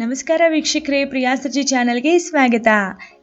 ನಮಸ್ಕಾರ ವೀಕ್ಷಕರೇ ಪ್ರಿಯಾಸರ್ಜಿ ಚಾನಲ್ಗೆ ಸ್ವಾಗತ.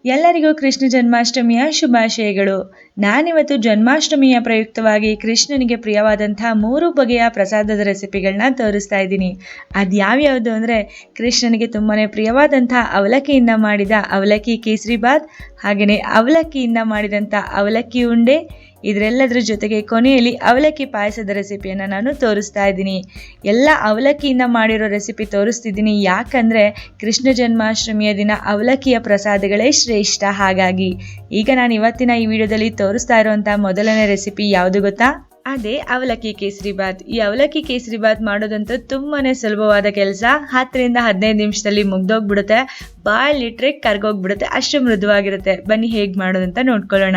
ಎಲ್ಲರಿಗೂ ಕೃಷ್ಣ ಜನ್ಮಾಷ್ಟಮಿಯ ಶುಭಾಶಯಗಳು. ನಾನಿವತ್ತು ಜನ್ಮಾಷ್ಟಮಿಯ ಪ್ರಯುಕ್ತವಾಗಿ ಕೃಷ್ಣನಿಗೆ ಪ್ರಿಯವಾದಂಥ ಮೂರು ಬಗೆಯ ಪ್ರಸಾದದ ರೆಸಿಪಿಗಳನ್ನ ತೋರಿಸ್ತಾ ಇದ್ದೀನಿ. ಅದು ಯಾವ್ಯಾವುದು ಅಂದರೆ, ಕೃಷ್ಣನಿಗೆ ತುಂಬಾ ಪ್ರಿಯವಾದಂಥ ಅವಲಕ್ಕಿಯಿಂದ ಮಾಡಿದ ಅವಲಕ್ಕಿ ಕೇಸರಿ ಬಾತ್ ಹಾಗೆಯೇ ಅವಲಕ್ಕಿಯಿಂದ ಮಾಡಿದಂಥ ಅವಲಕ್ಕಿ ಉಂಡೆ ಇದರೆಲ್ಲದರ ಜೊತೆಗೆ ಕೊನೆಯಲ್ಲಿ ಅವಲಕ್ಕಿ ಪಾಯಸದ ರೆಸಿಪಿಯನ್ನು ನಾನು ತೋರಿಸ್ತಾ ಇದ್ದೀನಿ. ಎಲ್ಲ ಅವಲಕ್ಕಿಯಿಂದ ಮಾಡಿರೋ ರೆಸಿಪಿ ತೋರಿಸ್ತಿದ್ದೀನಿ. ಯಾಕಂದರೆ ಕೃಷ್ಣ ಜನ್ಮಾಷ್ಟಮಿಯ ದಿನ ಅವಲಕ್ಕಿಯ ಪ್ರಸಾದಗಳೇ ಶ್ರೇಷ್ಠ ಹಾಗಾಗಿ. ಈಗ ನಾನು ಇವತ್ತಿನ ಈ ವಿಡಿಯೋದಲ್ಲಿ ತೋರಿಸ್ತಾ ಇರುವಂಥ ಮೊದಲನೇ ರೆಸಿಪಿ ಯಾವುದು ಗೊತ್ತಾ? ಅದೇ ಅವಲಕ್ಕಿ ಕೇಸರಿ ಬಾತ್. ಈ ಅವಲಕ್ಕಿ ಕೇಸರಿ ಬಾತ್ ಮಾಡೋದಂತೂ ತುಂಬಾ ಸುಲಭವಾದ ಕೆಲಸ. ಹತ್ತರಿಂದ ಹದಿನೈದು ನಿಮಿಷದಲ್ಲಿ ಮುಗ್ದೋಗ್ಬಿಡುತ್ತೆ. ಬಾಯಲ್ಲಿಟ್ರೆ ಕರ್ಗೋಗ್ಬಿಡುತ್ತೆ. ಅಷ್ಟು ಮೃದುವಾಗಿರುತ್ತೆ. ಬನ್ನಿ ಹೇಗೆ ಮಾಡೋದಂತ ನೋಡ್ಕೊಳ್ಳೋಣ.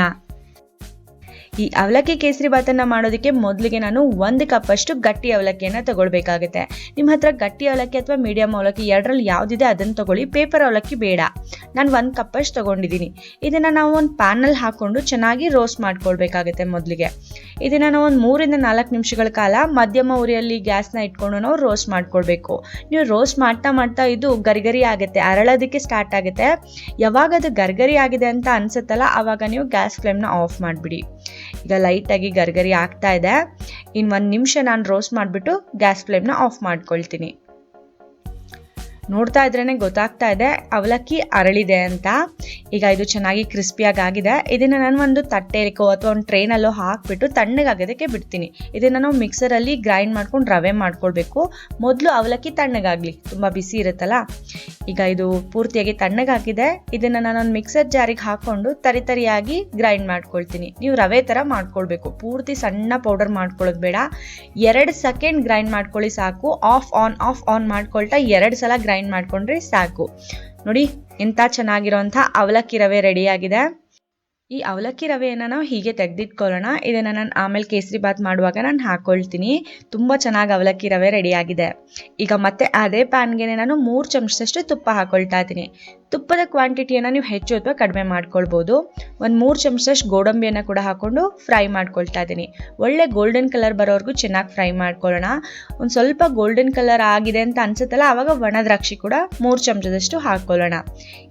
ಈ ಅವಲಕ್ಕಿ ಕೇಸರಿ ಬಾತನ್ನು ಮಾಡೋದಕ್ಕೆ ಮೊದಲಿಗೆ ನಾನು ಒಂದು ಕಪ್ಪಷ್ಟು ಗಟ್ಟಿ ಅವಲಕ್ಕಿಯನ್ನು ತಗೊಳ್ಬೇಕಾಗುತ್ತೆ. ನಿಮ್ಮ ಹತ್ರ ಗಟ್ಟಿ ಅವಲಕ್ಕಿ ಅಥವಾ ಮೀಡಿಯಂ ಅವಲಕ್ಕಿ ಎರಡರಲ್ಲಿ ಯಾವುದಿದೆ ಅದನ್ನು ತಗೊಳ್ಳಿ ಪೇಪರ್ ಅವಲಕ್ಕಿ ಬೇಡ. ನಾನು ಒಂದು ಕಪ್ಪಷ್ಟು ತಗೊಂಡಿದ್ದೀನಿ ಇದನ್ನು ನಾವು ಒಂದು ಪ್ಯಾನಲ್ ಹಾಕ್ಕೊಂಡು ಚೆನ್ನಾಗಿ ರೋಸ್ಟ್ ಮಾಡ್ಕೊಳ್ಬೇಕಾಗುತ್ತೆ ಮೊದಲಿಗೆ. ಇದನ್ನು ನಾವು ಒಂದು ಮೂರಿಂದ ನಾಲ್ಕು ನಿಮಿಷಗಳ ಕಾಲ ಮಧ್ಯಮ ಉರಿಯಲ್ಲಿ ಗ್ಯಾಸ್ನ ಇಟ್ಕೊಂಡು ನಾವು ರೋಸ್ಟ್ ಮಾಡ್ಕೊಳ್ಬೇಕು. ನೀವು ರೋಸ್ಟ್ ಮಾಡ್ತಾ ಮಾಡ್ತಾ ಇದು ಗರಿಗರಿ ಆಗುತ್ತೆ, ಅರಳೋದಕ್ಕೆ ಸ್ಟಾರ್ಟ್ ಆಗುತ್ತೆ. ಯಾವಾಗ ಅದು ಗರ್ಗರಿ ಆಗಿದೆ ಅಂತ ಅನ್ಸುತ್ತಲ್ಲ ಆವಾಗ ನೀವು ಗ್ಯಾಸ್ ಫ್ಲೇಮ್ನ ಆಫ್ ಮಾಡಿಬಿಡಿ. ಈಗ ಲೈಟಾಗಿ ಗರ್ಗರಿ ಆಗ್ತಾ ಇದೆ. ಇನ್ನು ಒಂದು ನಿಮಿಷ ನಾನು ರೋಸ್ಟ್ ಮಾಡಿಬಿಟ್ಟು ಗ್ಯಾಸ್ ಫ್ಲೇಮ್ನ ಆಫ್ ಮಾಡ್ಕೊಳ್ತೀನಿ. ನೋಡ್ತಾ ಇದ್ರೇ ಗೊತ್ತಾಗ್ತಾ ಇದೆ, ಅವಲಕ್ಕಿ ಅರಳಿದೆ ಅಂತ. ಈಗ ಇದು ಚೆನ್ನಾಗಿ ಕ್ರಿಸ್ಪಿಯಾಗಿ ಆಗಿದೆ. ಇದನ್ನು ನಾನು ಒಂದು ತಟ್ಟೆಲಿಕೋ ಅಥವಾ ಒಂದು ಟ್ರೈನಲ್ಲೋ ಹಾಕಿಬಿಟ್ಟು ತಣ್ಣಗಾಗೋದಕ್ಕೆ ಬಿಡ್ತೀನಿ. ಇದನ್ನು ನಾವು ಮಿಕ್ಸರಲ್ಲಿ ಗ್ರೈಂಡ್ ಮಾಡ್ಕೊಂಡು ರವೆ ಮಾಡ್ಕೊಳ್ಬೇಕು. ಮೊದಲು ಅವಲಕ್ಕಿ ತಣ್ಣಗಾಗಲಿ, ತುಂಬ ಬಿಸಿ ಇರುತ್ತಲ್ಲ. ಈಗ ಇದು ಪೂರ್ತಿಯಾಗಿ ತಣ್ಣಗಾಗಿದೆ. ಇದನ್ನು ನಾನೊಂದು ಮಿಕ್ಸರ್ ಜಾರಿಗೆ ಹಾಕ್ಕೊಂಡು ತರಿ ತರಿಯಾಗಿ ಗ್ರೈಂಡ್ ಮಾಡ್ಕೊಳ್ತೀನಿ. ನೀವು ರವೆ ಥರ ಮಾಡ್ಕೊಳ್ಬೇಕು. ಪೂರ್ತಿ ಸಣ್ಣ ಪೌಡರ್ ಮಾಡ್ಕೊಳ್ಳೋದು ಬೇಡ. ಎರಡು ಸೆಕೆಂಡ್ ಗ್ರೈಂಡ್ ಮಾಡ್ಕೊಳ್ಳಿ ಸಾಕು. ಆಫ್ ಆನ್ ಆಫ್ ಆನ್ ಮಾಡ್ಕೊಳ್ತಾ ಎರಡು ಸಲ ಗ್ರೈಂಡ್ ಮಾಡ್ಕೊಂಡ್ರೆ ಸಾಕು. ನೋಡಿ ಎಂಥ ಚೆನ್ನಾಗಿರೋಂಥ ಅವಲಕ್ಕಿ ರವೆ ರೆಡಿಯಾಗಿದೆ. ಈ ಅವಲಕ್ಕಿ ರವೆಯನ್ನು ನಾವು ಹೀಗೆ ತೆಗೆದಿಟ್ಕೊಳ್ಳೋಣ. ಇದನ್ನು ನಾನು ಆಮೇಲೆ ಕೇಸರಿ ಬಾತ್ ಮಾಡುವಾಗ ನಾನು ಹಾಕ್ಕೊಳ್ತೀನಿ ತುಂಬ ಚೆನ್ನಾಗಿ ಅವಲಕ್ಕಿ ರವೆ ರೆಡಿಯಾಗಿದೆ. ಈಗ ಮತ್ತೆ ಅದೇ ಪ್ಯಾನ್ಗೆ ನಾನು ಮೂರು ಚಮಚದಷ್ಟು ತುಪ್ಪ ಹಾಕ್ಕೊಳ್ತಾ ಇದ್ದೀನಿ. ತುಪ್ಪದ ಕ್ವಾಂಟಿಟಿಯನ್ನು ನೀವು ಹೆಚ್ಚು ಅಥವಾ ಕಡಿಮೆ ಮಾಡ್ಕೊಳ್ಬೋದು. ಒಂದು ಮೂರು ಚಮಚದಷ್ಟು ಗೋಡಂಬಿಯನ್ನು ಕೂಡ ಹಾಕ್ಕೊಂಡು ಫ್ರೈ ಮಾಡ್ಕೊಳ್ತಾ ಇದ್ದೀನಿ. ಒಳ್ಳೆ ಗೋಲ್ಡನ್ ಕಲರ್ ಬರೋವರೆಗೂ ಚೆನ್ನಾಗಿ ಫ್ರೈ ಮಾಡ್ಕೊಳ್ಳೋಣ. ಒಂದು ಸ್ವಲ್ಪ ಗೋಲ್ಡನ್ ಕಲರ್ ಆಗಿದೆ ಅಂತ ಅನ್ಸುತ್ತಲ್ಲ, ಆವಾಗ ಒಣ ದ್ರಾಕ್ಷಿ ಕೂಡ ಮೂರು ಚಮಚದಷ್ಟು ಹಾಕ್ಕೊಳ್ಳೋಣ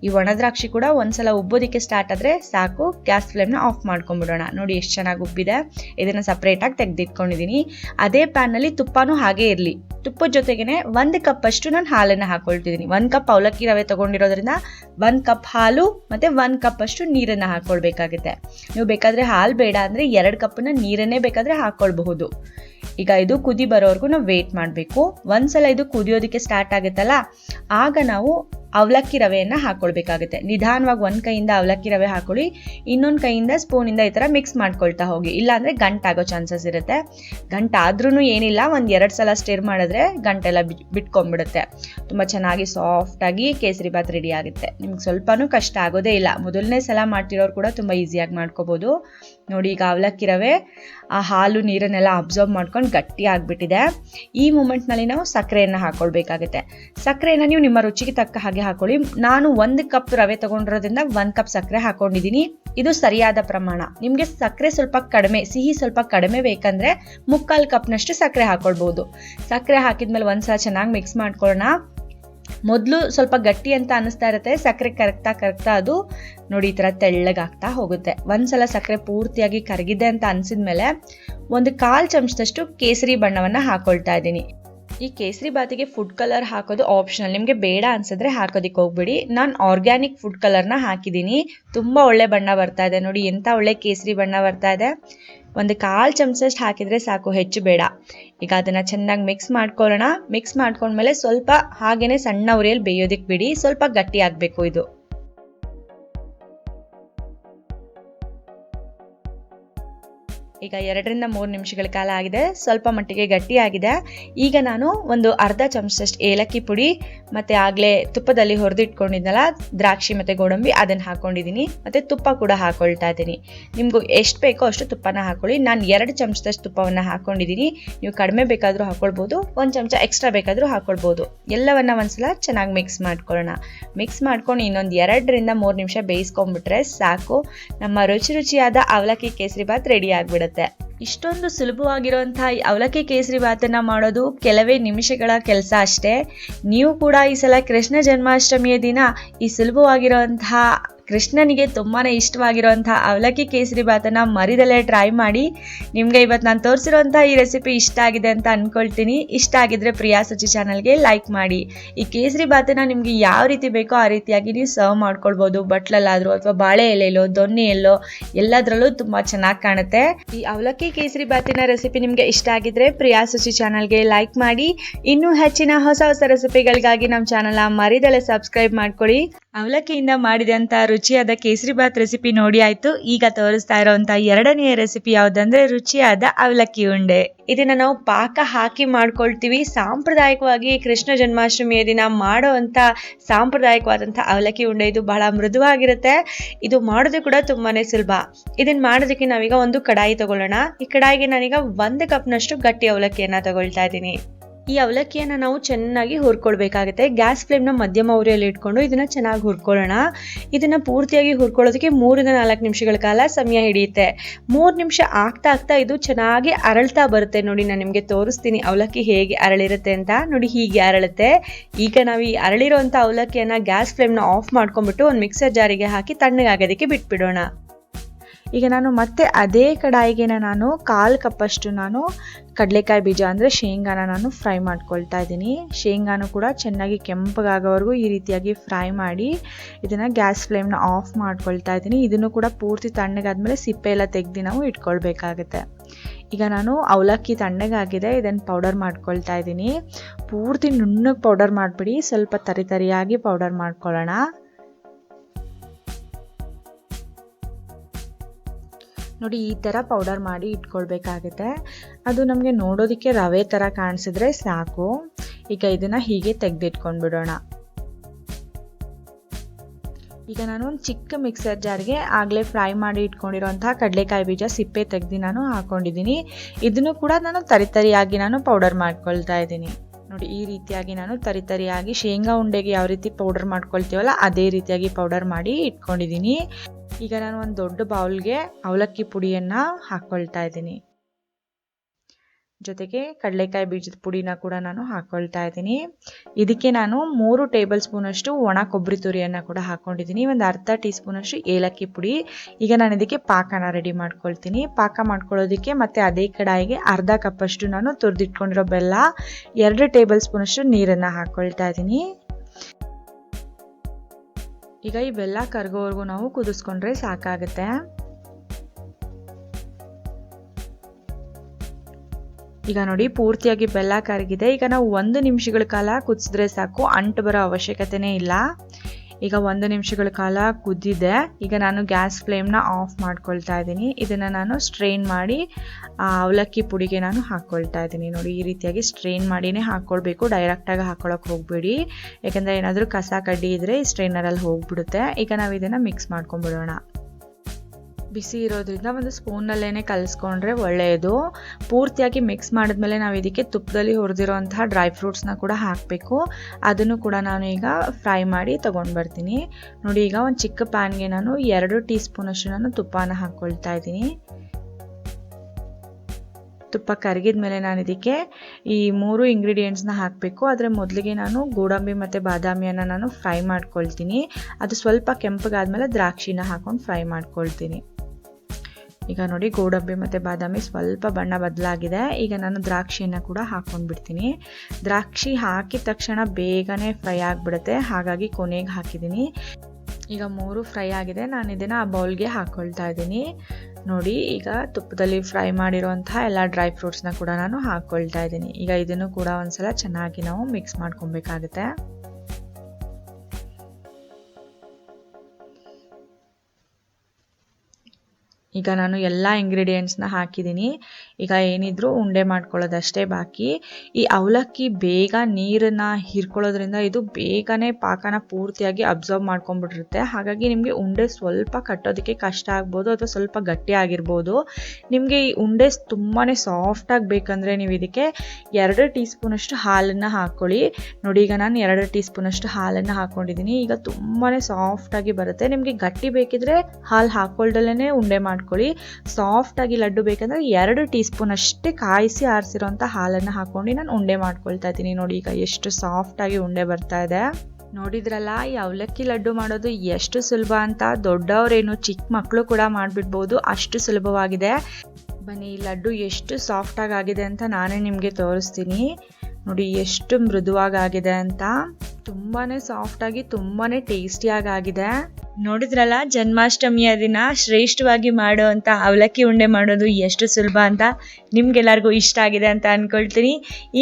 ಈ ಒಣದ್ರಾಕ್ಷಿ ಕೂಡ ಒಂದ್ಸಲ ಉಬ್ಬೋದಕ್ಕೆ ಸ್ಟಾರ್ಟ್ ಆದರೆ ಸಾಕು, ಗ್ಯಾಸ್ ಫ್ಲೇಮ್ನ ಆಫ್ ಮಾಡ್ಕೊಂಡ್ಬಿಡೋಣ. ನೋಡಿ ಎಷ್ಟು ಚೆನ್ನಾಗಿ ಉಬ್ಬಿದೆ. ಇದನ್ನು ಸಪ್ರೇಟಾಗಿ ತೆಗೆದಿಟ್ಕೊಂಡಿದ್ದೀನಿ. ಅದೇ ಪ್ಯಾನಲ್ಲಿ ತುಪ್ಪನೂ ಹಾಗೆ ಇರಲಿ. ತುಪ್ಪದ ಜೊತೆಗೇನೆ ಒಂದು ಕಪ್ಪಷ್ಟು ನಾನು ಹಾಲನ್ನು ಹಾಕೊಳ್ತಿದ್ದೀನಿ. ಒಂದು ಕಪ್ ಅವಲಕ್ಕಿ ರವೆ ತೊಗೊಂಡಿರೋದ್ರಿಂದ ಒಂದು ಕಪ್ ಹಾಲು ಮತ್ತು ಕಪ್ ಅಷ್ಟು ನೀರನ್ನು ಹಾಕ್ಕೊಳ್ಬೇಕಾಗುತ್ತೆ ನೀವು ಬೇಕಾದರೆ ಹಾಲು ಬೇಡ ಅಂದರೆ ಎರಡು ಕಪ್ಪನ್ನು ನೀರನ್ನೇ ಬೇಕಾದರೆ ಹಾಕ್ಕೊಳ್ಬಹುದು ಈಗ ಇದು ಕುದಿ ಬರೋವರೆಗೂ ನಾವು ವೇಟ್ ಮಾಡಬೇಕು. ಒಂದ್ಸಲ ಇದು ಕುದಿಯೋದಕ್ಕೆ ಸ್ಟಾರ್ಟ್ ಆಗುತ್ತಲ್ಲ, ಆಗ ನಾವು ಅವಲಕ್ಕಿ ರವೆಯನ್ನು ಹಾಕ್ಕೊಳ್ಬೇಕಾಗುತ್ತೆ ನಿಧಾನವಾಗಿ ಒಂದು ಕೈಯಿಂದ ಅವಲಕ್ಕಿ ರವೆ ಹಾಕೊಳ್ಳಿ, ಇನ್ನೊಂದು ಕೈಯಿಂದ ಸ್ಪೂನಿಂದ ಈ ಥರ ಮಿಕ್ಸ್ ಮಾಡ್ಕೊಳ್ತಾ ಹೋಗಿ. ಇಲ್ಲಾಂದರೆ ಗಂಟಾಗೋ ಚಾನ್ಸಸ್ ಇರುತ್ತೆ. ಗಂಟಾದ್ರೂ ಏನಿಲ್ಲ, ಒಂದು ಎರಡು ಸಲ ಸ್ಟಿರ್ ಮಾಡಿದ್ರೆ ಗಂಟೆಲ್ಲ ಬಿಟ್ಕೊಂಡ್ಬಿಡುತ್ತೆ. ತುಂಬ ಚೆನ್ನಾಗಿ ಸಾಫ್ಟಾಗಿ ಕೇಸರಿ ಬಾತ್ ರೆಡಿ ಆಗುತ್ತೆ. ನಿಮ್ಗೆ ಸ್ವಲ್ಪನೂ ಕಷ್ಟ ಆಗೋದೇ ಇಲ್ಲ. ಮೊದಲನೇ ಸಲ ಮಾಡ್ತಿರೋರು ಕೂಡ ತುಂಬ ಈಸಿಯಾಗಿ ಮಾಡ್ಕೋಬೋದು. ನೋಡಿ, ಈಗ ಅವಲಕ್ಕಿ ರವೆ, ಆ ಹಾಲು, ನೀರನ್ನೆಲ್ಲ ಅಬ್ಸರ್ವ್ ಮಾಡ್ಕೊಂಡು ಗಟ್ಟಿ ಆಗಿಬಿಟ್ಟಿದೆ. ಈ ಮೂಮೆಂಟ್ನಲ್ಲಿ ನಾವು ಸಕ್ಕರೆಯನ್ನು ಹಾಕ್ಕೊಳ್ಬೇಕಾಗುತ್ತೆ ಸಕ್ಕರೆಯನ್ನು ನೀವು ನಿಮ್ಮ ರುಚಿಗೆ ತಕ್ಕ ಹಾಗೆ ಹಾಕೊಳ್ಳಿ. ನಾನು ಒಂದು ಕಪ್ ರವೆ ತಗೊಂಡಿರೋದ್ರಿಂದ ಒಂದು ಕಪ್ ಸಕ್ಕರೆ ಹಾಕೊಂಡಿದ್ದೀನಿ. ಇದು ಸರಿಯಾದ ಪ್ರಮಾಣ. ನಿಮಗೆ ಸಕ್ಕರೆ ಸ್ವಲ್ಪ ಕಡಿಮೆ, ಸಿಹಿ ಸ್ವಲ್ಪ ಕಡಿಮೆ ಬೇಕಂದ್ರೆ ಮುಕ್ಕಾಲು ಕಪ್ನಷ್ಟು ಸಕ್ಕರೆ ಹಾಕೊಳ್ಬಹುದು ಸಕ್ಕರೆ ಹಾಕಿದ್ಮೇಲೆ ಒಂದ್ಸಲ ಚೆನ್ನಾಗಿ ಮಿಕ್ಸ್ ಮಾಡ್ಕೊಳ್ಳೋಣ. ಮೊದಲು ಸ್ವಲ್ಪ ಗಟ್ಟಿ ಅಂತ ಅನಿಸ್ತಾ ಇರುತ್ತೆ, ಸಕ್ಕರೆ ಕರಗ್ತಾ ಕರಗ್ತಾ ಅದು ನೋಡಿ ಈ ಥರ ತೆಳ್ಳಗಾಗ್ತಾ ಹೋಗುತ್ತೆ. ಒಂದ್ಸಲ ಸಕ್ಕರೆ ಪೂರ್ತಿಯಾಗಿ ಕರಗಿದೆ ಅಂತ ಅನಿಸಿದ್ಮೇಲೆ ಒಂದು ಕಾಲು ಚಮಚದಷ್ಟು ಕೇಸರಿ ಬಣ್ಣವನ್ನು ಹಾಕೊಳ್ತಾ ಇದ್ದೀನಿ. ಈ ಕೇಸರಿ ಬಾತಿಗೆ ಫುಡ್ ಕಲರ್ ಹಾಕೋದು ಆಪ್ಷನಲ್ ನಿಮಗೆ ಬೇಡ ಅನ್ಸಿದ್ರೆ ಹಾಕೋದಿಕ್ಕೆ ಹೋಗ್ಬಿಡಿ. ನಾನು ಆರ್ಗ್ಯಾನಿಕ್ ಫುಡ್ ಕಲರ್ನ ಹಾಕಿದ್ದೀನಿ. ತುಂಬ ಒಳ್ಳೆ ಬಣ್ಣ ಬರ್ತಾ ಇದೆ. ನೋಡಿ ಎಂಥ ಒಳ್ಳೆ ಕೇಸರಿ ಬಣ್ಣ ಬರ್ತಾ ಇದೆ. ಒಂದು ಕಾಲು ಚಮಚಷ್ಟು ಹಾಕಿದರೆ ಸಾಕು, ಹೆಚ್ಚು ಬೇಡ. ಈಗ ಅದನ್ನು ಚೆನ್ನಾಗಿ ಮಿಕ್ಸ್ ಮಾಡ್ಕೊಳ್ಳೋಣ. ಮಿಕ್ಸ್ ಮಾಡ್ಕೊಂಡ್ಮೇಲೆ ಸ್ವಲ್ಪ ಹಾಗೇನೆ ಸಣ್ಣ ಉರಿಯಲ್ಲಿ ಬೇಯೋದಕ್ಕೆ ಬಿಡಿ. ಸ್ವಲ್ಪ ಗಟ್ಟಿ ಆಗಬೇಕು ಇದು. ಈಗ ಎರಡರಿಂದ ಮೂರು ನಿಮಿಷಗಳ ಕಾಲ ಆಗಿದೆ. ಸ್ವಲ್ಪ ಮಟ್ಟಿಗೆ ಗಟ್ಟಿಯಾಗಿದೆ ಈಗ ನಾನು ಒಂದು ಅರ್ಧ ಚಮಚದಷ್ಟು ಏಲಕ್ಕಿ ಪುಡಿ ಮತ್ತು ಆಗಲೇ ತುಪ್ಪದಲ್ಲಿ ಹುರಿದಿಟ್ಕೊಂಡಿದ್ದಲ್ಲ ದ್ರಾಕ್ಷಿ ಮತ್ತು ಗೋಡಂಬಿ ಅದನ್ನು ಹಾಕ್ಕೊಂಡಿದ್ದೀನಿ ಮತ್ತು ತುಪ್ಪ ಕೂಡ ಹಾಕ್ಕೊಳ್ತಾ ಇದ್ದೀನಿ. ನಿಮಗೂ ಎಷ್ಟು ಬೇಕೋ ಅಷ್ಟು ತುಪ್ಪನ ಹಾಕ್ಕೊಳ್ಳಿ ನಾನು ಎರಡು ಚಮಚದಷ್ಟು ತುಪ್ಪವನ್ನು ಹಾಕ್ಕೊಂಡಿದ್ದೀನಿ ನೀವು ಕಡಿಮೆ ಬೇಕಾದರೂ ಹಾಕ್ಕೊಳ್ಬೋದು ಒಂದು ಚಮಚ ಎಕ್ಸ್ಟ್ರಾ ಬೇಕಾದರೂ ಹಾಕ್ಕೊಳ್ಬೋದು ಎಲ್ಲವನ್ನ ಒಂದ್ಸಲ ಚೆನ್ನಾಗಿ ಮಿಕ್ಸ್ ಮಾಡ್ಕೊಳ್ಳೋಣ. ಮಿಕ್ಸ್ ಮಾಡ್ಕೊಂಡು ಇನ್ನೊಂದು ಎರಡರಿಂದ ಮೂರು ನಿಮಿಷ ಬೇಯಿಸ್ಕೊಂಡ್ಬಿಟ್ರೆ ಸಾಕು. ನಮ್ಮ ರುಚಿ ರುಚಿಯಾದ ಅವಲಕ್ಕಿ ಕೇಸರಿ ಬಾತ್ ರೆಡಿ ಆಗಿಬಿಡುತ್ತೆ. ಇರುತ್ತೆ ಇಷ್ಟೊಂದು ಸುಲಭವಾಗಿರುವಂಥ ಈ ಅವಲಕ್ಕಿ ಕೇಸರಿ ಭಾತನ್ನು ಮಾಡೋದು ಕೆಲವೇ ನಿಮಿಷಗಳ ಕೆಲಸ ಅಷ್ಟೇ. ನೀವು ಕೂಡ ಈ ಸಲ ಕೃಷ್ಣ ಜನ್ಮಾಷ್ಟಮಿಯ ದಿನ ಈ ಸುಲಭವಾಗಿರುವಂತಹ ಕೃಷ್ಣನಿಗೆ ತುಂಬಾ ಇಷ್ಟವಾಗಿರುವಂಥ ಅವಲಕ್ಕಿ ಕೇಸರಿ ಭಾತನ್ನು ಮರಿದಲ್ಲೇ ಟ್ರೈ ಮಾಡಿ. ನಿಮಗೆ ಇವತ್ತು ನಾನು ತೋರಿಸಿರುವಂಥ ಈ ರೆಸಿಪಿ ಇಷ್ಟ ಆಗಿದೆ ಅಂತ ಅಂದ್ಕೊಳ್ತೀನಿ ಇಷ್ಟ ಆಗಿದ್ರೆ ಪ್ರಿಯಾ ಸುಚಿ ಚಾನಲ್ಗೆ ಲೈಕ್ ಮಾಡಿ. ಈ ಕೇಸರಿ ನಿಮಗೆ ಯಾವ ರೀತಿ ಬೇಕೋ ಆ ರೀತಿಯಾಗಿ ನೀವು ಸರ್ವ್ ಮಾಡ್ಕೊಳ್ಬೋದು. ಬಟ್ಲಲ್ಲಾದರೂ ಅಥವಾ ಬಾಳೆ ಎಲೆಯಲ್ಲೋ, ದೊನ್ನೆ ಎಲ್ಲೋ ಎಲ್ಲದರಲ್ಲೂ ತುಂಬ ಚೆನ್ನಾಗಿ ಕಾಣುತ್ತೆ. ಈ ಅವಲಕ್ಕಿ ಕೇಸರಿ ಬಾತಿನ ರೆಸಿಪಿ ನಿಮಗೆ ಇಷ್ಟ ಆಗಿದ್ರೆ ಪ್ರಿಯಾ ಸುಚಿ ಚಾನಲ್ಗೆ ಲೈಕ್ ಮಾಡಿ. ಇನ್ನೂ ಹೆಚ್ಚಿನ ಹೊಸ ಹೊಸ ರೆಸಿಪಿಗಳಿಗಾಗಿ ನಮ್ಮ ಚಾನಲ್ನ ಮರಿದಲ್ಲೇ ಸಬ್ಸ್ಕ್ರೈಬ್ ಮಾಡ್ಕೊಳ್ಳಿ ಅವಲಕ್ಕಿಯಿಂದ ಮಾಡಿದಂಥ ರುಚಿಯಾದ ಕೇಸರಿ ಬಾತ್ ರೆಸಿಪಿ ನೋಡಿ ಆಯಿತು. ಈಗ ತೋರಿಸ್ತಾ ಇರೋವಂಥ ಎರಡನೆಯ ರೆಸಿಪಿ ಯಾವುದಂದ್ರೆ ರುಚಿಯಾದ ಅವಲಕ್ಕಿ ಉಂಡೆ. ಇದನ್ನು ನಾವು ಪಾಕ ಹಾಕಿ ಮಾಡ್ಕೊಳ್ತೀವಿ. ಸಾಂಪ್ರದಾಯಿಕವಾಗಿ ಕೃಷ್ಣ ಜನ್ಮಾಷ್ಟಮಿಯ ದಿನ ಮಾಡುವಂಥ ಸಾಂಪ್ರದಾಯಿಕವಾದಂಥ ಅವಲಕ್ಕಿ ಉಂಡೆ. ಇದು ಬಹಳ ಮೃದುವಾಗಿರುತ್ತೆ. ಇದು ಮಾಡೋದು ಕೂಡ ತುಂಬಾ ಸುಲಭ. ಇದನ್ನು ಮಾಡೋದಕ್ಕೆ ನಾವೀಗ ಒಂದು ಕಡಾಯಿ ತಗೊಳ್ಳೋಣ. ಈ ಕಡಾಯಿಗೆ ನಾನೀಗ ಒಂದು ಕಪ್ನಷ್ಟು ಗಟ್ಟಿ ಅವಲಕ್ಕಿಯನ್ನು ತಗೊಳ್ತಾ ಇದ್ದೀನಿ. ಈ ಅವಲಕ್ಕಿಯನ್ನು ನಾವು ಚೆನ್ನಾಗಿ ಹುರ್ಕೊಳ್ಬೇಕಾಗುತ್ತೆ. ಗ್ಯಾಸ್ ಫ್ಲೇಮ್ನ ಮಧ್ಯಮ ಉರಿಯಲ್ಲಿ ಇಟ್ಕೊಂಡು ಇದನ್ನು ಚೆನ್ನಾಗಿ ಹುರ್ಕೊಳ್ಳೋಣ. ಇದನ್ನು ಪೂರ್ತಿಯಾಗಿ ಹುರ್ಕೊಳ್ಳೋದಕ್ಕೆ ಮೂರಿಂದ ನಾಲ್ಕು ನಿಮಿಷಗಳ ಕಾಲ ಸಮಯ ಹಿಡಿಯುತ್ತೆ. ಮೂರು ನಿಮಿಷ ಆಗ್ತಾ ಆಗ್ತಾ ಇದು ಚೆನ್ನಾಗಿ ಅರಳ್ತಾ ಬರುತ್ತೆ. ನೋಡಿ, ನಾನು ನಿಮಗೆ ತೋರಿಸ್ತೀನಿ ಅವಲಕ್ಕಿ ಹೇಗೆ ಅರಳಿರುತ್ತೆ ಅಂತ. ನೋಡಿ, ಹೀಗೆ ಅರಳುತ್ತೆ. ಈಗ ನಾವು ಈ ಅರಳಿರುವಂಥ ಅವಲಕ್ಕಿಯನ್ನು ಗ್ಯಾಸ್ ಫ್ಲೇಮ್ನ ಆಫ್ ಮಾಡ್ಕೊಂಡ್ಬಿಟ್ಟು ಒಂದು ಮಿಕ್ಸರ್ ಜಾರಿಗೆ ಹಾಕಿ ತಣ್ಣಗಾಗೋದಕ್ಕೆ ಬಿಟ್ಬಿಡೋಣ. ಈಗ ನಾನು ಮತ್ತೆ ಅದೇ ಕಡಾಯಿಗೆ ನಾನು ಕಾಲು ಕಪ್ಪಷ್ಟು ನಾನು ಕಡಲೆಕಾಯಿ ಬೀಜ ಅಂದರೆ ಶೇಂಗಾನ ನಾನು ಫ್ರೈ ಮಾಡ್ಕೊಳ್ತಾ ಇದ್ದೀನಿ. ಶೇಂಗಾನು ಕೂಡ ಚೆನ್ನಾಗಿ ಕೆಂಪಗಾಗೋವರೆಗೂ ಈ ರೀತಿಯಾಗಿ ಫ್ರೈ ಮಾಡಿ ಇದನ್ನು ಗ್ಯಾಸ್ ಫ್ಲೇಮ್ನ ಆಫ್ ಮಾಡ್ಕೊಳ್ತಾ ಇದ್ದೀನಿ. ಇದನ್ನು ಕೂಡ ಪೂರ್ತಿ ತಣ್ಣಗಾದ್ಮೇಲೆ ಸಿಪ್ಪೆ ಎಲ್ಲ ತೆಗೆದು ನಾವು ಇಟ್ಕೊಳ್ಬೇಕಾಗುತ್ತೆ. ಈಗ ನಾನು ಅವಲಕ್ಕಿ ತಣ್ಣಗಾಗಿದೆ, ಇದನ್ನು ಪೌಡರ್ ಮಾಡ್ಕೊಳ್ತಾ ಇದ್ದೀನಿ. ಪೂರ್ತಿ ನುಣ್ಣಗೆ ಪೌಡರ್ ಮಾಡಿಬಿಡಿ, ಸ್ವಲ್ಪ ತರಿತರಿಯಾಗಿ ಪೌಡರ್ ಮಾಡ್ಕೊಳ್ಳೋಣ. ನೋಡಿ, ಈ ಥರ ಪೌಡರ್ ಮಾಡಿ ಇಟ್ಕೊಳ್ಬೇಕಾಗುತ್ತೆ. ಅದು ನಮಗೆ ನೋಡೋದಕ್ಕೆ ರವೆ ಥರ ಕಾಣಿಸಿದ್ರೆ ಸಾಕು. ಈಗ ಇದನ್ನು ಹೀಗೆ ತೆಗೆದಿಟ್ಕೊಂಡ್ಬಿಡೋಣ. ಈಗ ನಾನು ಒಂದು ಚಿಕ್ಕ ಮಿಕ್ಸರ್ ಜಾರ್ಗೆ ಆಗಲೇ ಫ್ರೈ ಮಾಡಿ ಇಟ್ಕೊಂಡಿರೋಂತಹ ಕಡಲೆಕಾಯಿ ಬೀಜ ಸಿಪ್ಪೆ ತೆಗೆದು ನಾನು ಹಾಕೊಂಡಿದ್ದೀನಿ. ಇದನ್ನು ಕೂಡ ನಾನು ತರಿತರಿಯಾಗಿ ನಾನು ಪೌಡರ್ ಮಾಡ್ಕೊಳ್ತಾ ಇದ್ದೀನಿ. ನೋಡಿ, ಈ ರೀತಿಯಾಗಿ ನಾನು ತರಿತರಿಯಾಗಿ ಶೇಂಗಾ ಉಂಡೆಗೆ ಯಾವ ರೀತಿ ಪೌಡರ್ ಮಾಡ್ಕೊಳ್ತೀವಲ್ಲ, ಅದೇ ರೀತಿಯಾಗಿ ಪೌಡರ್ ಮಾಡಿ ಇಟ್ಕೊಂಡಿದ್ದೀನಿ. ಈಗ ನಾನು ಒಂದು ದೊಡ್ಡ ಬೌಲ್ಗೆ ಅವಲಕ್ಕಿ ಪುಡಿಯನ್ನು ಹಾಕ್ಕೊಳ್ತಾ ಇದ್ದೀನಿ. ಜೊತೆಗೆ ಕಡಲೆಕಾಯಿ ಬೀಜದ ಪುಡಿನ ಕೂಡ ನಾನು ಹಾಕ್ಕೊಳ್ತಾ ಇದ್ದೀನಿ. ಇದಕ್ಕೆ ನಾನು ಮೂರು ಟೇಬಲ್ ಸ್ಪೂನಷ್ಟು ಒಣ ಕೊಬ್ಬರಿ ತುರಿಯನ್ನು ಕೂಡ ಹಾಕ್ಕೊಂಡಿದ್ದೀನಿ ಒಂದು ಅರ್ಧ ಟೀ ಸ್ಪೂನಷ್ಟು ಏಲಕ್ಕಿ ಪುಡಿ. ಈಗ ನಾನು ಇದಕ್ಕೆ ಪಾಕನ ರೆಡಿ ಮಾಡ್ಕೊಳ್ತೀನಿ. ಪಾಕ ಮಾಡ್ಕೊಳ್ಳೋದಕ್ಕೆ ಮತ್ತು ಅದೇ ಕಡಾಯಿಗೆ ಅರ್ಧ ಕಪ್ಪಷ್ಟು ನಾನು ತುರಿದಿಟ್ಕೊಂಡಿರೋ ಬೆಲ್ಲ, ಎರಡು ಟೇಬಲ್ ಸ್ಪೂನಷ್ಟು ನೀರನ್ನು ಹಾಕ್ಕೊಳ್ತಾ ಇದ್ದೀನಿ. ಈಗ ಈ ಬೆಲ್ಲ ಕರಗೋವರೆಗೂ ನಾವು ಕುದಿಸ್ಕೊಂಡ್ರೆ ಸಾಕಾಗುತ್ತೆ. ಈಗ ನೋಡಿ, ಪೂರ್ತಿಯಾಗಿ ಬೆಲ್ಲ ಕರಗಿದೆ. ಈಗ ನಾವು ಒಂದು ನಿಮಿಷಗಳ ಕಾಲ ಕುದಿಸಿದ್ರೆ ಸಾಕು, ಅಂಟು ಬರೋ ಅವಶ್ಯಕತೆನೇ ಇಲ್ಲ. ಈಗ ಒಂದು ನಿಮಿಷಗಳ ಕಾಲ ಕುದ್ದಿದೆ. ಈಗ ನಾನು ಗ್ಯಾಸ್ ಫ್ಲೇಮ್ನ ಆಫ್ ಮಾಡ್ಕೊಳ್ತಾ ಇದ್ದೀನಿ. ಇದನ್ನು ನಾನು ಸ್ಟ್ರೈನ್ ಮಾಡಿ ಅವಲಕ್ಕಿ ಪುಡಿಗೆ ನಾನು ಹಾಕ್ಕೊಳ್ತಾ ಇದ್ದೀನಿ. ನೋಡಿ, ಈ ರೀತಿಯಾಗಿ ಸ್ಟ್ರೈನ್ ಮಾಡಿನೇ ಹಾಕ್ಕೊಳ್ಬೇಕು ಡೈರೆಕ್ಟಾಗಿ ಹಾಕ್ಕೊಳಕ್ಕೆ ಹೋಗಬೇಡಿ. ಯಾಕಂದರೆ ಏನಾದರೂ ಕಸ ಕಡ್ಡಿ ಇದ್ದರೆ ಈ ಸ್ಟ್ರೈನರಲ್ಲಿ ಹೋಗ್ಬಿಡುತ್ತೆ. ಈಗ ನಾವು ಇದನ್ನು ಮಿಕ್ಸ್ ಮಾಡ್ಕೊಂಡ್ಬಿಡೋಣ. ಬಿಸಿ ಇರೋದ್ರಿಂದ ಒಂದು ಸ್ಪೂನಲ್ಲೇ ಕಲಿಸ್ಕೊಂಡ್ರೆ ಒಳ್ಳೆಯದು ಪೂರ್ತಿಯಾಗಿ ಮಿಕ್ಸ್ ಮಾಡಿದ್ಮೇಲೆ ನಾವು ಇದಕ್ಕೆ ತುಪ್ಪದಲ್ಲಿ ಹುರಿದಿರೋಂತಹ ಡ್ರೈ ಫ್ರೂಟ್ಸ್ನ ಕೂಡ ಹಾಕಬೇಕು. ಅದನ್ನು ಕೂಡ ನಾನು ಈಗ ಫ್ರೈ ಮಾಡಿ ತೊಗೊಂಡು ಬರ್ತೀನಿ ನೋಡಿ, ಈಗ ಒಂದು ಚಿಕ್ಕ ಪ್ಯಾನ್ಗೆ ನಾನು ಎರಡು ಟೀ ಸ್ಪೂನಷ್ಟು ನಾನು ತುಪ್ಪನ ಹಾಕ್ಕೊಳ್ತಾ ಇದ್ದೀನಿ. ತುಪ್ಪ ಕರಗಿದ ಮೇಲೆ ನಾನು ಇದಕ್ಕೆ ಈ ಮೂರು ಇಂಗ್ರೀಡಿಯೆಂಟ್ಸ್ನ ಹಾಕಬೇಕು. ಆದರೆ ಮೊದಲಿಗೆ ನಾನು ಗೋಡಂಬಿ ಮತ್ತು ಬಾದಾಮಿಯನ್ನು ನಾನು ಫ್ರೈ ಮಾಡ್ಕೊಳ್ತೀನಿ. ಅದು ಸ್ವಲ್ಪ ಕೆಂಪಗಾದ್ಮೇಲೆ ದ್ರಾಕ್ಷಿನ ಹಾಕ್ಕೊಂಡು ಫ್ರೈ ಮಾಡ್ಕೊಳ್ತೀನಿ. ಈಗ ನೋಡಿ ಗೋಡಂಬಿ ಮತ್ತು ಬಾದಾಮಿ ಸ್ವಲ್ಪ ಬಣ್ಣ ಬದಲಾಗಿದೆ. ಈಗ ನಾನು ದ್ರಾಕ್ಷಿಯನ್ನು ಕೂಡ ಹಾಕ್ಕೊಂಡ್ಬಿಡ್ತೀನಿ ದ್ರಾಕ್ಷಿ ಹಾಕಿದ ತಕ್ಷಣ ಬೇಗನೆ ಫ್ರೈ ಆಗಿಬಿಡುತ್ತೆ. ಹಾಗಾಗಿ ಕೊನೆಗೆ ಹಾಕಿದ್ದೀನಿ. ಈಗ ಮೂರು ಫ್ರೈ ಆಗಿದೆ. ನಾನು ಇದನ್ನು ಆ ಬೌಲ್ಗೆ ಹಾಕ್ಕೊಳ್ತಾ ಇದ್ದೀನಿ. ನೋಡಿ, ಈಗ ತುಪ್ಪದಲ್ಲಿ ಫ್ರೈ ಮಾಡಿರುವಂತಹ ಎಲ್ಲ ಡ್ರೈ ಫ್ರೂಟ್ಸ್ನ ಕೂಡ ನಾನು ಹಾಕ್ಕೊಳ್ತಾ ಇದ್ದೀನಿ. ಈಗ ಇದನ್ನು ಕೂಡ ಒಂದ್ಸಲ ಚೆನ್ನಾಗಿ ನಾವು ಮಿಕ್ಸ್ ಮಾಡ್ಕೊಬೇಕಾಗುತ್ತೆ. ಈಗ ನಾನು ಎಲ್ಲ ಇಂಗ್ರೀಡಿಯೆಂಟ್ಸ್ನ ಹಾಕಿದ್ದೀನಿ ಈಗ ಏನಿದ್ರು ಉಂಡೆ ಮಾಡ್ಕೊಳ್ಳೋದಷ್ಟೇ ಬಾಕಿ. ಈ ಅವಲಕ್ಕಿ ಬೇಗ ನೀರನ್ನು ಹೀರ್ಕೊಳ್ಳೋದ್ರಿಂದ ಇದು ಬೇಗನೆ ಪಾಕನ ಪೂರ್ತಿಯಾಗಿ ಅಬ್ಸರ್ವ್ ಮಾಡ್ಕೊಂಡ್ಬಿಟ್ಟಿರುತ್ತೆ. ಹಾಗಾಗಿ ನಿಮಗೆ ಉಂಡೆ ಸ್ವಲ್ಪ ಕಟ್ಟೋದಕ್ಕೆ ಕಷ್ಟ ಆಗ್ಬೋದು ಅಥವಾ ಸ್ವಲ್ಪ ಗಟ್ಟಿ ಆಗಿರ್ಬೋದು. ನಿಮಗೆ ಈ ಉಂಡೆ ತುಂಬಾ ಸಾಫ್ಟಾಗಿ ಬೇಕಂದರೆ ನೀವು ಇದಕ್ಕೆ ಎರಡು ಟೀ ಸ್ಪೂನಷ್ಟು ಹಾಲನ್ನು ಹಾಕ್ಕೊಳ್ಳಿ ನೋಡಿ, ಈಗ ನಾನು ಎರಡು ಟೀ ಸ್ಪೂನಷ್ಟು ಹಾಲನ್ನು ಹಾಕ್ಕೊಂಡಿದ್ದೀನಿ ಈಗ ತುಂಬಾ ಸಾಫ್ಟಾಗಿ ಬರುತ್ತೆ. ನಿಮಗೆ ಗಟ್ಟಿ ಬೇಕಿದ್ರೆ ಹಾಲು ಹಾಕ್ಕೊಳ್ದಲ್ಲೇ ಉಂಡೆ ಮಾಡಿ ಮಾಡ್ಕೊಳ್ಳಿ. ಸಾಫ್ಟಾಗಿ ಲಡ್ಡು ಬೇಕಂದ್ರೆ ಎರಡು ಟೀ ಸ್ಪೂನ್ ಅಷ್ಟೇ ಕಾಯಿಸಿ ಆರಿಸಿರೋಂಥ ಹಾಲನ್ನು ಹಾಕ್ಕೊಂಡು ನಾನು ಉಂಡೆ ಮಾಡ್ಕೊಳ್ತಾ ಇದ್ದೀನಿ. ನೋಡಿ ಈಗ ಎಷ್ಟು ಸಾಫ್ಟಾಗಿ ಉಂಡೆ ಬರ್ತಾ ಇದೆ. ನೋಡಿದ್ರಲ್ಲ, ಈ ಅವಲಕ್ಕಿ ಲಡ್ಡು ಮಾಡೋದು ಎಷ್ಟು ಸುಲಭ ಅಂತ. ದೊಡ್ಡವರೇನು ಚಿಕ್ಕ ಮಕ್ಕಳು ಕೂಡ ಮಾಡಿಬಿಡ್ಬೋದು, ಅಷ್ಟು ಸುಲಭವಾಗಿದೆ. ಬನ್ನಿ, ಈ ಲಡ್ಡು ಎಷ್ಟು ಸಾಫ್ಟಾಗಿ ಆಗಿದೆ ಅಂತ ನಾನೇ ನಿಮಗೆ ತೋರಿಸ್ತೀನಿ. ನೋಡಿ, ಎಷ್ಟು ಮೃದುವಾಗಿದೆ ಅಂತ. ತುಂಬಾ ಸಾಫ್ಟಾಗಿ ತುಂಬಾ ಟೇಸ್ಟಿಯಾಗಿ ಆಗಿದೆ. ನೋಡಿದ್ರಲ್ಲ ಜನ್ಮಾಷ್ಟಮಿಯ ದಿನ ಶ್ರೇಷ್ಠವಾಗಿ ಮಾಡುವಂಥ ಅವಲಕ್ಕಿ ಉಂಡೆ ಮಾಡೋದು ಎಷ್ಟು ಸುಲಭ ಅಂತ? ನಿಮ್ಗೆಲ್ಲರಿಗೂ ಇಷ್ಟ ಆಗಿದೆ ಅಂತ ಅಂದ್ಕೊಳ್ತೀನಿ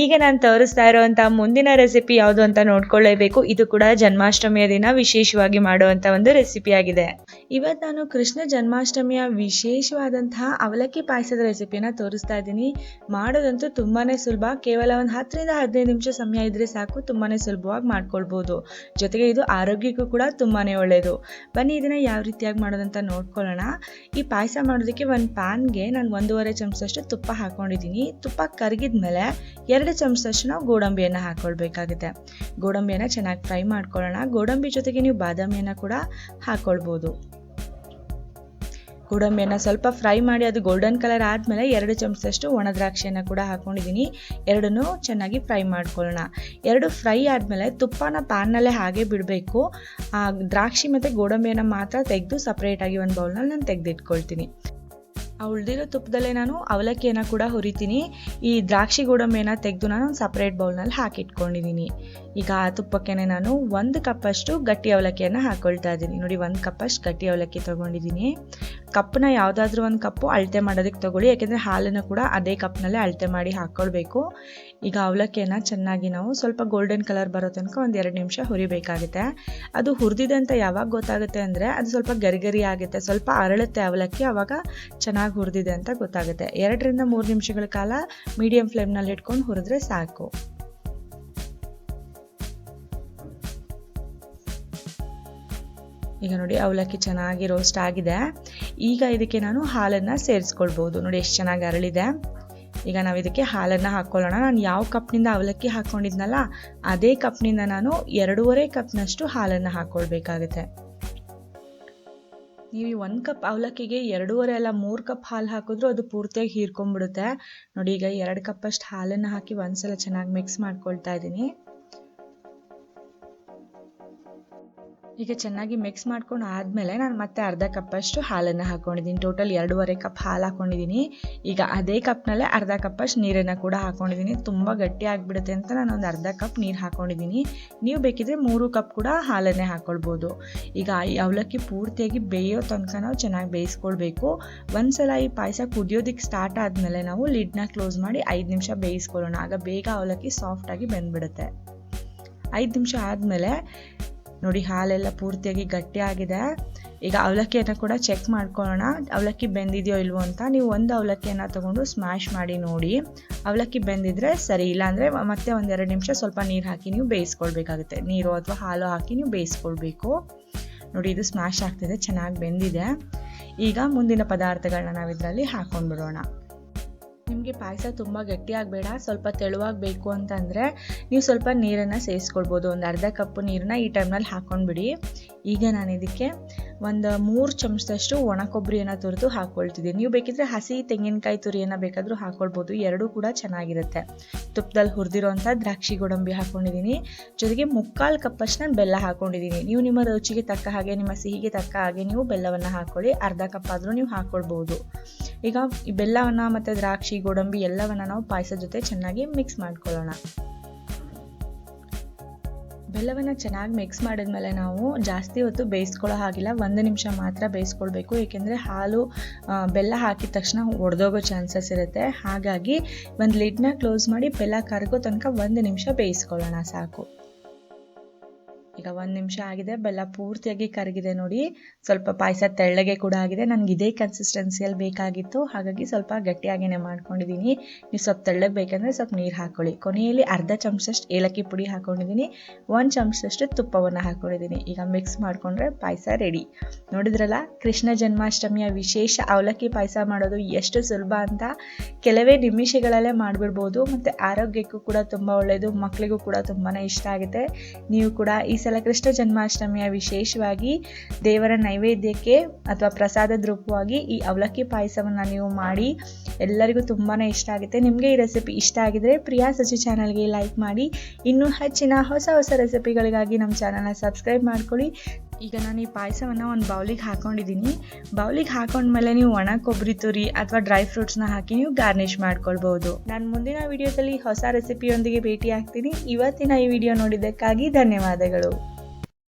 ಈಗ ನಾನು ತೋರಿಸ್ತಾ ಇರೋವಂಥ ಮುಂದಿನ ರೆಸಿಪಿ ಯಾವುದು ಅಂತ ನೋಡ್ಕೊಳ್ಳೇಬೇಕು. ಇದು ಕೂಡ ಜನ್ಮಾಷ್ಟಮಿಯ ದಿನ ವಿಶೇಷವಾಗಿ ಮಾಡುವಂಥ ಒಂದು ರೆಸಿಪಿ ಆಗಿದೆ. ಇವತ್ತು ನಾನು ಕೃಷ್ಣ ಜನ್ಮಾಷ್ಟಮಿಯ ವಿಶೇಷವಾದಂತಹ ಅವಲಕ್ಕಿ ಪಾಯಸದ ರೆಸಿಪಿನ ತೋರಿಸ್ತಾ ಇದ್ದೀನಿ. ಮಾಡೋದಂತೂ ತುಂಬಾ ಸುಲಭ. ಕೇವಲ ಒಂದು ಹತ್ತರಿಂದ ಹದಿನೈದು ನಿಮಿಷ ಸಮಯ ಇದ್ದರೆ ಸಾಕು. ತುಂಬಾ ಸುಲಭವಾಗಿ ಮಾಡ್ಕೊಳ್ಬೋದು. ಜೊತೆಗೆ ಇದು ಆರೋಗ್ಯಕ್ಕೂ ಕೂಡ ತುಂಬಾ ಒಳ್ಳೆಯದು ಬನ್ನಿ, ಇದನ್ನು ಯಾವ ರೀತಿಯಾಗಿ ಮಾಡೋದಂತ ನೋಡ್ಕೊಳ್ಳೋಣ. ಈ ಪಾಯಸ ಮಾಡೋದಕ್ಕೆ ಒಂದು ಪ್ಯಾನ್ಗೆ ನಾನು ಒಂದೂವರೆ ಚಮಚದಷ್ಟು ತುಪ್ಪ ಹಾಕ್ಕೊಂಡಿದ್ದೀನಿ ತುಪ್ಪ ಕರಗಿದ ಮೇಲೆ ಎರಡು ಚಮಚದಷ್ಟು ನಾವು ಗೋಡಂಬಿಯನ್ನು ಹಾಕ್ಕೊಳ್ಬೇಕಾಗುತ್ತೆ ಗೋಡಂಬಿಯನ್ನು ಚೆನ್ನಾಗಿ ಫ್ರೈ ಮಾಡ್ಕೊಳ್ಳೋಣ. ಗೋಡಂಬಿ ಜೊತೆಗೆ ನೀವು ಬಾದಾಮಿಯನ್ನು ಕೂಡ ಹಾಕ್ಕೊಳ್ಬೋದು ಗೋಡಂಬಿಯನ್ನು ಸ್ವಲ್ಪ ಫ್ರೈ ಮಾಡಿ ಅದು ಗೋಲ್ಡನ್ ಕಲರ್ ಆದಮೇಲೆ ಎರಡು ಚಮಚದಷ್ಟು ಒಣ ದ್ರಾಕ್ಷಿಯನ್ನು ಕೂಡ ಹಾಕ್ಕೊಂಡಿದ್ದೀನಿ ಎರಡನ್ನೂ ಚೆನ್ನಾಗಿ ಫ್ರೈ ಮಾಡ್ಕೊಳ್ಳೋಣ. ಎರಡು ಫ್ರೈ ಆದಮೇಲೆ ತುಪ್ಪನ ಪ್ಯಾನ್ನಲ್ಲೇ ಹಾಗೆ ಬಿಡಬೇಕು. ದ್ರಾಕ್ಷಿ ಮತ್ತು ಗೋಡಂಬಿಯನ್ನು ಮಾತ್ರ ತೆಗೆದು ಸಪ್ರೇಟಾಗಿ ಒಂದು ಬೌಲ್ನಲ್ಲಿ ನಾನು ತೆಗೆದಿಟ್ಕೊಳ್ತೀನಿ. ಆ ಉಳಿದಿರೋ ತುಪ್ಪದಲ್ಲೇ ನಾನು ಅವಲಕ್ಕಿಯನ್ನು ಕೂಡ ಹುರಿತೀನಿ. ಈ ದ್ರಾಕ್ಷಿ ಗೋಡಂಬಿಯನ್ನು ತೆಗೆದು ನಾನು ಒಂದು ಸಪ್ರೇಟ್ ಬೌಲ್ನಲ್ಲಿ ಹಾಕಿಟ್ಕೊಂಡಿದ್ದೀನಿ ಈಗ ಆ ತುಪ್ಪಕ್ಕೆ ನಾನು ಒಂದು ಕಪ್ಪಷ್ಟು ಗಟ್ಟಿ ಅವಲಕ್ಕಿಯನ್ನು ಹಾಕ್ಕೊಳ್ತಾ ಇದ್ದೀನಿ. ನೋಡಿ, ಒಂದು ಕಪ್ಪಷ್ಟು ಗಟ್ಟಿ ಅವಲಕ್ಕಿ ತೊಗೊಂಡಿದ್ದೀನಿ ಕಪ್ಪನ್ನ ಯಾವುದಾದ್ರೂ ಒಂದು ಕಪ್ಪು ಅಳತೆ ಮಾಡೋದಕ್ಕೆ ತೊಗೊಳ್ಳಿ. ಯಾಕೆಂದರೆ ಹಾಲನ್ನು ಕೂಡ ಅದೇ ಕಪ್ನಲ್ಲೇ ಅಳತೆ ಮಾಡಿ ಹಾಕ್ಕೊಳ್ಬೇಕು ಈಗ ಅವಲಕ್ಕಿಯನ್ನು ಚೆನ್ನಾಗಿ ನಾವು ಸ್ವಲ್ಪ ಗೋಲ್ಡನ್ ಕಲರ್ ಬರೋ ತನಕ ಒಂದು ಎರಡು ನಿಮಿಷ ಹುರಿಬೇಕಾಗುತ್ತೆ. ಅದು ಹುರಿದಿದೆ ಅಂತ ಯಾವಾಗ ಗೊತ್ತಾಗುತ್ತೆ ಅಂದರೆ ಅದು ಸ್ವಲ್ಪ ಗರಿಗರಿ ಆಗುತ್ತೆ. ಸ್ವಲ್ಪ ಅರಳುತ್ತೆ ಅವಲಕ್ಕಿ. ಆವಾಗ ಚೆನ್ನಾಗಿ ಹುರಿದಿದೆ ಅಂತ ಗೊತ್ತಾಗುತ್ತೆ. ಎರಡರಿಂದ ಮೂರು ನಿಮಿಷಗಳ ಕಾಲ ಮೀಡಿಯಂ ಫ್ಲೇಮ್ನಲ್ಲಿ ಇಟ್ಕೊಂಡು ಹುರಿದ್ರೆ ಸಾಕು. ಈಗ ನೋಡಿ ಅವಲಕ್ಕಿ ಚೆನ್ನಾಗಿ ರೋಸ್ಟ್ ಆಗಿದೆ. ಈಗ ಇದಕ್ಕೆ ನಾನು ಹಾಲನ್ನು ಸೇರಿಸ್ಕೊಳ್ಬೋದು. ನೋಡಿ ಎಷ್ಟು ಚೆನ್ನಾಗಿ ಅರಳಿದೆ. ಈಗ ನಾವು ಇದಕ್ಕೆ ಹಾಲನ್ನು ಹಾಕ್ಕೊಳ್ಳೋಣ ನಾನು ಯಾವ ಕಪ್ನಿಂದ ಅವಲಕ್ಕಿ ಹಾಕ್ಕೊಂಡಿದ್ನಲ್ಲ ಅದೇ ಕಪ್ನಿಂದ ನಾನು ಎರಡೂವರೆ ಕಪ್ನಷ್ಟು ಹಾಲನ್ನು ಹಾಕ್ಕೊಳ್ಬೇಕಾಗುತ್ತೆ ನೀವು ಒಂದು ಕಪ್ ಅವಲಕ್ಕಿಗೆ ಎರಡೂವರೆ ಅಲ್ಲ ಮೂರು ಕಪ್ ಹಾಲು ಹಾಕಿದ್ರು ಅದು ಪೂರ್ತಿಯಾಗಿ ಹೀರ್ಕೊಂಡ್ಬಿಡುತ್ತೆ. ನೋಡಿ ಈಗ ಎರಡು ಕಪ್ಪಷ್ಟು ಹಾಲನ್ನು ಹಾಕಿ ಒಂದ್ಸಲ ಚೆನ್ನಾಗಿ ಮಿಕ್ಸ್ ಮಾಡ್ಕೊಳ್ತಾ ಇದ್ದೀನಿ. ಈಗ ಚೆನ್ನಾಗಿ ಮಿಕ್ಸ್ ಮಾಡ್ಕೊಂಡು ಆದಮೇಲೆ ನಾನು ಮತ್ತೆ ಅರ್ಧ ಕಪ್ಪಷ್ಟು ಹಾಲನ್ನು ಹಾಕ್ಕೊಂಡಿದ್ದೀನಿ ಟೋಟಲ್ ಎರಡೂವರೆ ಕಪ್ ಹಾಲು ಹಾಕ್ಕೊಂಡಿದ್ದೀನಿ ಈಗ ಅದೇ ಕಪ್ನಲ್ಲೇ ಅರ್ಧ ಕಪ್ಪಷ್ಟು ನೀರನ್ನು ಕೂಡ ಹಾಕ್ಕೊಂಡಿದ್ದೀನಿ ತುಂಬ ಗಟ್ಟಿ ಆಗಿಬಿಡುತ್ತೆ ಅಂತ ನಾನು ಒಂದು ಅರ್ಧ ಕಪ್ ನೀರು ಹಾಕ್ಕೊಂಡಿದ್ದೀನಿ ನೀವು ಬೇಕಿದ್ರೆ ಮೂರು ಕಪ್ ಕೂಡ ಹಾಲನ್ನೇ ಹಾಕ್ಕೊಳ್ಬೋದು ಈಗ ಈ ಅವಲಕ್ಕಿ ಪೂರ್ತಿಯಾಗಿ ಬೇಯೋ ತನಕ ನಾವು ಚೆನ್ನಾಗಿ ಬೇಯಿಸ್ಕೊಳ್ಬೇಕು. ಒಂದ್ಸಲ ಈ ಪಾಯಸ ಕುದಿಯೋದಕ್ಕೆ ಸ್ಟಾರ್ಟ್ ಆದಮೇಲೆ ನಾವು ಲಿಡ್ನ ಕ್ಲೋಸ್ ಮಾಡಿ ಐದು ನಿಮಿಷ ಬೇಯಿಸ್ಕೊಳ್ಳೋಣ. ಆಗ ಬೇಗ ಅವಲಕ್ಕಿ ಸಾಫ್ಟಾಗಿ ಬೆಂದ್ಬಿಡುತ್ತೆ. ಐದು ನಿಮಿಷ ಆದಮೇಲೆ ನೋಡಿ, ಹಾಲೆಲ್ಲ ಪೂರ್ತಿಯಾಗಿ ಗಟ್ಟಿಯಾಗಿದೆ ಈಗ ಅವಲಕ್ಕಿಯನ್ನು ಕೂಡ ಚೆಕ್ ಮಾಡ್ಕೊಳ್ಳೋಣ. ಅವಲಕ್ಕಿ ಬೆಂದಿದೆಯೋ ಇಲ್ವೋ ಅಂತ ನೀವು ಒಂದು ಅವಲಕ್ಕಿಯನ್ನು ತಗೊಂಡು ಸ್ಮ್ಯಾಶ್ ಮಾಡಿ ನೋಡಿ. ಅವಲಕ್ಕಿ ಬೆಂದಿದ್ರೆ ಸರಿ, ಇಲ್ಲಾಂದರೆ ಮತ್ತೆ ಒಂದೆರಡು ನಿಮಿಷ ಸ್ವಲ್ಪ ನೀರು ಹಾಕಿ ನೀವು ಬೇಯಿಸ್ಕೊಳ್ಬೇಕಾಗುತ್ತೆ. ನೀರು ಅಥವಾ ಹಾಲು ಹಾಕಿ ನೀವು ಬೇಯಿಸ್ಕೊಳ್ಬೇಕು. ನೋಡಿ, ಇದು ಸ್ಮ್ಯಾಶ್ ಆಗ್ತಿದೆ, ಚೆನ್ನಾಗಿ ಬೆಂದಿದೆ. ಈಗ ಮುಂದಿನ ಪದಾರ್ಥಗಳನ್ನ ನಾವು ಇದರಲ್ಲಿ ಹಾಕೊಂಡ್ಬಿಡೋಣ. ನಿಮಗೆ ಪಾಯಸ ತುಂಬ ಗಟ್ಟಿಯಾಗಬೇಡ ಸ್ವಲ್ಪ ತೆಳುವಾಗಬೇಕು ಅಂತಂದರೆ ನೀವು ಸ್ವಲ್ಪ ನೀರನ್ನು ಸೇರಿಸ್ಕೊಳ್ಬೋದು ಒಂದು ಅರ್ಧ ಕಪ್ಪು ನೀರನ್ನ ಈ ಟೈಮ್ನಲ್ಲಿ ಹಾಕ್ಕೊಂಡ್ಬಿಡಿ ಈಗ ನಾನು ಇದಕ್ಕೆ ಒಂದು ಮೂರು ಚಮಚದಷ್ಟು ಒಣ ಕೊಬ್ಬರಿಯನ್ನು ತುರಿದು ಹಾಕ್ಕೊಳ್ತಿದ್ದೀನಿ ನೀವು ಬೇಕಿದ್ರೆ ಹಸಿ ತೆಂಗಿನಕಾಯಿ ತುರಿಯನ್ನು ಬೇಕಾದರೂ ಹಾಕ್ಕೊಳ್ಬೋದು ಎರಡೂ ಕೂಡ ಚೆನ್ನಾಗಿರುತ್ತೆ. ತುಪ್ಪದಲ್ಲಿ ಹುರಿದಿರೋಂಥ ದ್ರಾಕ್ಷಿ ಗೋಡಂಬಿ ಹಾಕ್ಕೊಂಡಿದ್ದೀನಿ ಜೊತೆಗೆ ಮುಕ್ಕಾಲು ಕಪ್ಪಷ್ಟು ನಾನು ಬೆಲ್ಲ ಹಾಕ್ಕೊಂಡಿದ್ದೀನಿ ನೀವು ನಿಮ್ಮ ರುಚಿಗೆ ತಕ್ಕ ಹಾಗೆ, ನಿಮ್ಮ ಸಿಹಿಗೆ ತಕ್ಕ ಹಾಗೆ ನೀವು ಬೆಲ್ಲವನ್ನು ಹಾಕ್ಕೊಳ್ಳಿ ಅರ್ಧ ಕಪ್ ಆದರೂ ನೀವು ಹಾಕ್ಕೊಳ್ಬೋದು ಈಗ ಈ ಬೆಲ್ಲವನ್ನು ಮತ್ತು ದ್ರಾಕ್ಷಿ, ಗೋಡಂಬಿ, ಎಲ್ಲವನ್ನು ನಾವು ಪಾಯಸ ಜೊತೆ ಚೆನ್ನಾಗಿ ಮಿಕ್ಸ್ ಮಾಡ್ಕೊಳ್ಳೋಣ. ಬೆಲ್ಲವನ್ನು ಚೆನ್ನಾಗಿ ಮಿಕ್ಸ್ ಮಾಡಿದ್ಮೇಲೆ ನಾವು ಜಾಸ್ತಿ ಹೊತ್ತು ಬೇಯಿಸ್ಕೊಳ್ಳೋ ಹಾಗಿಲ್ಲ. ಒಂದು ನಿಮಿಷ ಮಾತ್ರ ಬೇಯಿಸ್ಕೊಳ್ಬೇಕು. ಏಕೆಂದರೆ ಹಾಲು ಬೆಲ್ಲ ಹಾಕಿದ ತಕ್ಷಣ ಒಡೆದೋಗೋ ಚಾನ್ಸಸ್ ಇರುತ್ತೆ. ಹಾಗಾಗಿ ಒಂದು ಲಿಡ್ನ ಕ್ಲೋಸ್ ಮಾಡಿ ಬೆಲ್ಲ ಕರಗೋ ತನಕ ಒಂದು ನಿಮಿಷ ಬೇಯಿಸ್ಕೊಳ್ಳೋಣ ಸಾಕು. ಈಗ ಒಂದು ನಿಮಿಷ ಆಗಿದೆ, ಬೆಲ್ಲ ಪೂರ್ತಿಯಾಗಿ ಕರಗಿದೆ ನೋಡಿ. ಸ್ವಲ್ಪ ಪಾಯಸ ತೆಳ್ಳಗೆ ಕೂಡ ಆಗಿದೆ. ನನಗೆ ಇದೇ ಕನ್ಸಿಸ್ಟೆನ್ಸಿಯಲ್ಲಿ ಬೇಕಾಗಿತ್ತು. ಹಾಗಾಗಿ ಸ್ವಲ್ಪ ಗಟ್ಟಿಯಾಗಿನೇ ಮಾಡ್ಕೊಂಡಿದ್ದೀನಿ ನೀವು ಸ್ವಲ್ಪ ತೆಳ್ಳಗೆ ಬೇಕಂದರೆ ಸ್ವಲ್ಪ ನೀರು ಹಾಕ್ಕೊಳ್ಳಿ ಕೊನೆಯಲ್ಲಿ ಅರ್ಧ ಚಮಚಷ್ಟು ಏಲಕ್ಕಿ ಪುಡಿ ಹಾಕ್ಕೊಂಡಿದ್ದೀನಿ ಒಂದು ಚಮಚದಷ್ಟು ತುಪ್ಪವನ್ನು ಹಾಕ್ಕೊಂಡಿದ್ದೀನಿ ಈಗ ಮಿಕ್ಸ್ ಮಾಡಿಕೊಂಡ್ರೆ ಪಾಯಸ ರೆಡಿ ನೋಡಿದ್ರಲ್ಲ, ಕೃಷ್ಣ ಜನ್ಮಾಷ್ಟಮಿಯ ವಿಶೇಷ ಅವಲಕ್ಕಿ ಪಾಯಸ ಮಾಡೋದು ಎಷ್ಟು ಸುಲಭ ಅಂತ ಕೆಲವೇ ನಿಮಿಷಗಳಲ್ಲೇ ಮಾಡಿಬಿಡ್ಬೋದು. ಮತ್ತು ಆರೋಗ್ಯಕ್ಕೂ ಕೂಡ ತುಂಬ ಒಳ್ಳೆಯದು ಮಕ್ಕಳಿಗೂ ಕೂಡ ತುಂಬಾ ಇಷ್ಟ ಆಗುತ್ತೆ. ನೀವು ಕೂಡ ಈ ಸಲ ಕೃಷ್ಣ ಜನ್ಮಾಷ್ಟಮಿಯ ವಿಶೇಷವಾಗಿ ದೇವರ ನೈವೇದ್ಯಕ್ಕೆ ಅಥವಾ ಪ್ರಸಾದದ ರೂಪವಾಗಿ ಈ ಅವಲಕ್ಕಿ ಪಾಯಸವನ್ನು ನೀವು ಮಾಡಿ ಎಲ್ಲರಿಗೂ ತುಂಬಾ ಇಷ್ಟ ಆಗುತ್ತೆ. ನಿಮಗೆ ಈ ರೆಸಿಪಿ ಇಷ್ಟ ಆಗಿದ್ರೆ ಪ್ರಿಯಾ ಸಚಿ ಚಾನಲ್ಗೆ ಲೈಕ್ ಮಾಡಿ. ಇನ್ನೂ ಹೆಚ್ಚಿನ ಹೊಸ ಹೊಸ ರೆಸಿಪಿಗಳಿಗಾಗಿ ನಮ್ಮ ಚಾನಲ್ನ ಸಬ್ಸ್ಕ್ರೈಬ್ ಮಾಡ್ಕೊಳ್ಳಿ. ಈಗ ನಾನು ಈ ಪಾಯಸವನ್ನು ಒಂದು ಬೌಲಿಗೆ ಹಾಕೊಂಡಿದ್ದೀನಿ. ಬೌಲಿಗೆ ಹಾಕೊಂಡ್ಮೇಲೆ ನೀವು ಒಣ ಕೊಬ್ಬರಿ ತುರಿ ಅಥವಾ ಡ್ರೈ ಫ್ರೂಟ್ಸ್ನ ಹಾಕಿ ನೀವು ಗಾರ್ನಿಷ್ ಮಾಡ್ಕೊಳ್ಬೋದು. ನಾನು ಮುಂದಿನ ವಿಡಿಯೋದಲ್ಲಿ ಹೊಸ ರೆಸಿಪಿಯೊಂದಿಗೆ ಭೇಟಿ ಆಗ್ತೀನಿ ಇವತ್ತಿನ ಈ ವಿಡಿಯೋ ನೋಡಿದ್ದಕ್ಕಾಗಿ ಧನ್ಯವಾದಗಳು.